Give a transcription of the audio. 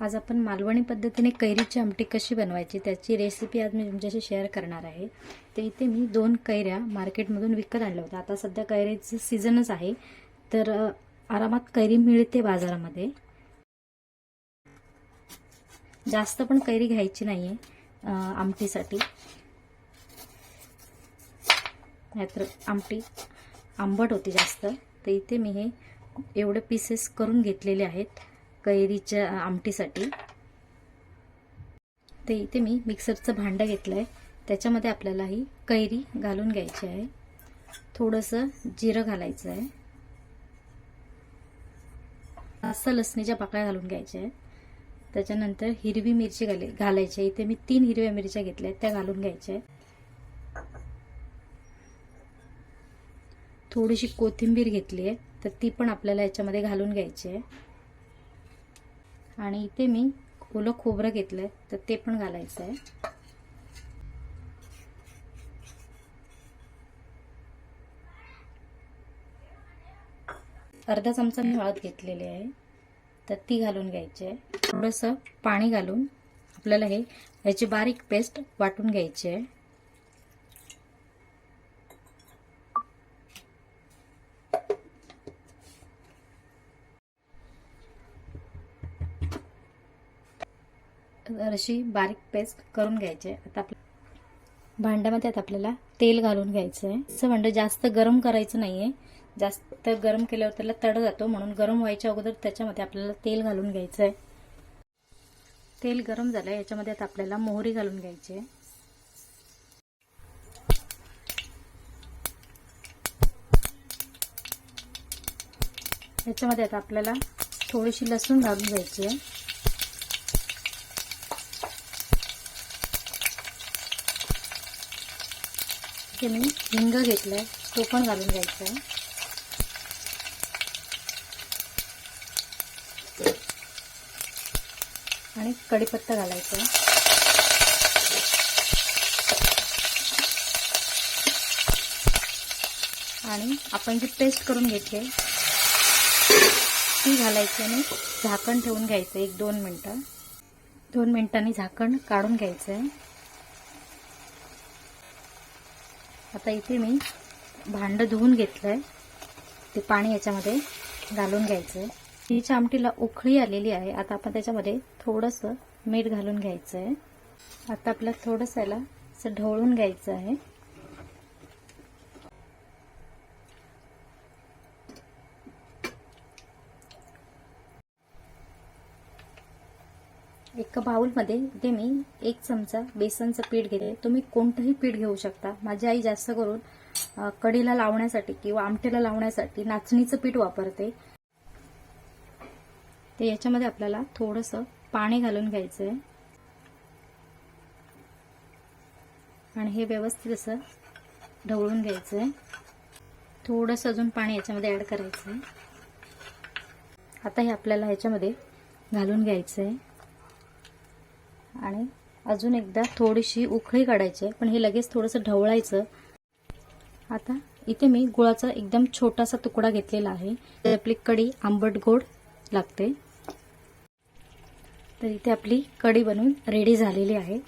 आज आपण मालवणी पद्धतीने कैरीची आमटी कशी बनवायची त्याची रेसिपी आज मी तुमच्याशी शेअर करणार आहे. तर इथे मी दोन कैऱ्या मार्केटमधून विकत आणल्या होत्या. आता सध्या कैरीचं सीझनच आहे. तर आरामात कैरी मिळते बाजारामध्ये. जास्त पण कैरी घ्यायची नाही आहे आमटीसाठी. नाहीतर आमटी आंबट होती जास्त. तर इथे मी हे एवढे पीसेस करून घेतलेले आहेत. कैरीच्या आमटीसाठी. ते इथे मी मिक्सरचं भांडं घेतलं आहे त्याच्यामध्ये आपल्याला ही कैरी घालून घ्यायची आहे. थोडंसं जिरं घालायचं आहे. असं लसणीच्या पाकळ्या घालून घ्यायच्या आहेत. त्याच्यानंतर हिरवी मिरची घाले घालायची आहे. इथे मी तीन हिरव्या मिरच्या घेतल्या आहेत. त्या घालून घ्यायच्या आहेत. थोडीशी कोथिंबीर घेतली आहे. तर ती पण आपल्याला याच्यामध्ये घालून घ्यायची आहे. आणि इथे मी ओलं खोबरं घेतलं आहे तर ते पण घालायचं आहे अर्धा चमचा मी हळद घेतलेली आहे तर ती घालून घ्यायची आहे. थोडंसं पाणी घालून आपल्याला हे याची बारीक पेस्ट वाटून घ्यायची आहे. अशी बारीक पेस्ट करून घ्यायची. आहे आता आपल्या भांड्यामध्ये आता आपल्याला तेल घालून घ्यायचं आहे असं भांडं जास्त गरम करायचं नाही आहे जास्त गरम केल्यावर त्याला तड जातो. म्हणून गरम व्हायच्या अगोदर त्याच्यामध्ये आपल्याला तेल घालून घ्यायचं आहे तेल गरम झालं याच्यामध्ये आता आपल्याला मोहरी घालून घ्यायची आहे याच्यामध्ये आता आपल्याला थोडीशी लसूण घालून घ्यायची आहे इथे मी हिंग घेतलाय तो पण घालून घ्यायचा आहे. आणि कढीपत्ता घालायचा आणि आपण जी पेस्ट करून घेतली ती घालायची आणि झाकण ठेवून घ्यायचं एक दोन मिनटं. दोन मिनिटांनी झाकण काढून घ्यायचं आहे. आता इथे मी भांडं धुवून घेतलं आहे ते पाणी याच्यामध्ये घालून घ्यायचं आहे ही आमटीला उखळी आलेली आहे. आता आपण त्याच्यामध्ये थोडंसं मीठ घालून घ्यायचं आहे आता आपल्याला थोडंसं याला असं ढवळून घ्यायचं आहे. एका बाउलमध्ये इथे मी एक चमचा बेसनचं पीठ घेते. तुम्ही कोणतंही पीठ घेऊ शकता. माझी आई जास्त करून कडीला कढीला लावण्यासाठी किंवा आमटीला लावण्यासाठी नाचणीचं पीठ वापरते. ते याच्यामध्ये आपल्याला थोडंसं पाणी घालून घ्यायचं आहे आणि हे व्यवस्थित असं ढवळून घ्यायचं आहे थोडंसं अजून पाणी याच्यामध्ये ॲड करायचं आहे आता हे आपल्याला ह्याच्यामध्ये घालून घ्यायचं आहे आणि अजून एकदा थोडीशी उखळी काढायची आहे पण हे लगेच थोडंसं ढवळायचं. आता इथे मी गुळाचा एकदम छोटासा तुकडा घेतलेला आहे. आपली कढी आंबट गोड लागते. तर इथे आपली कढी बनवून रेडी झालेली आहे.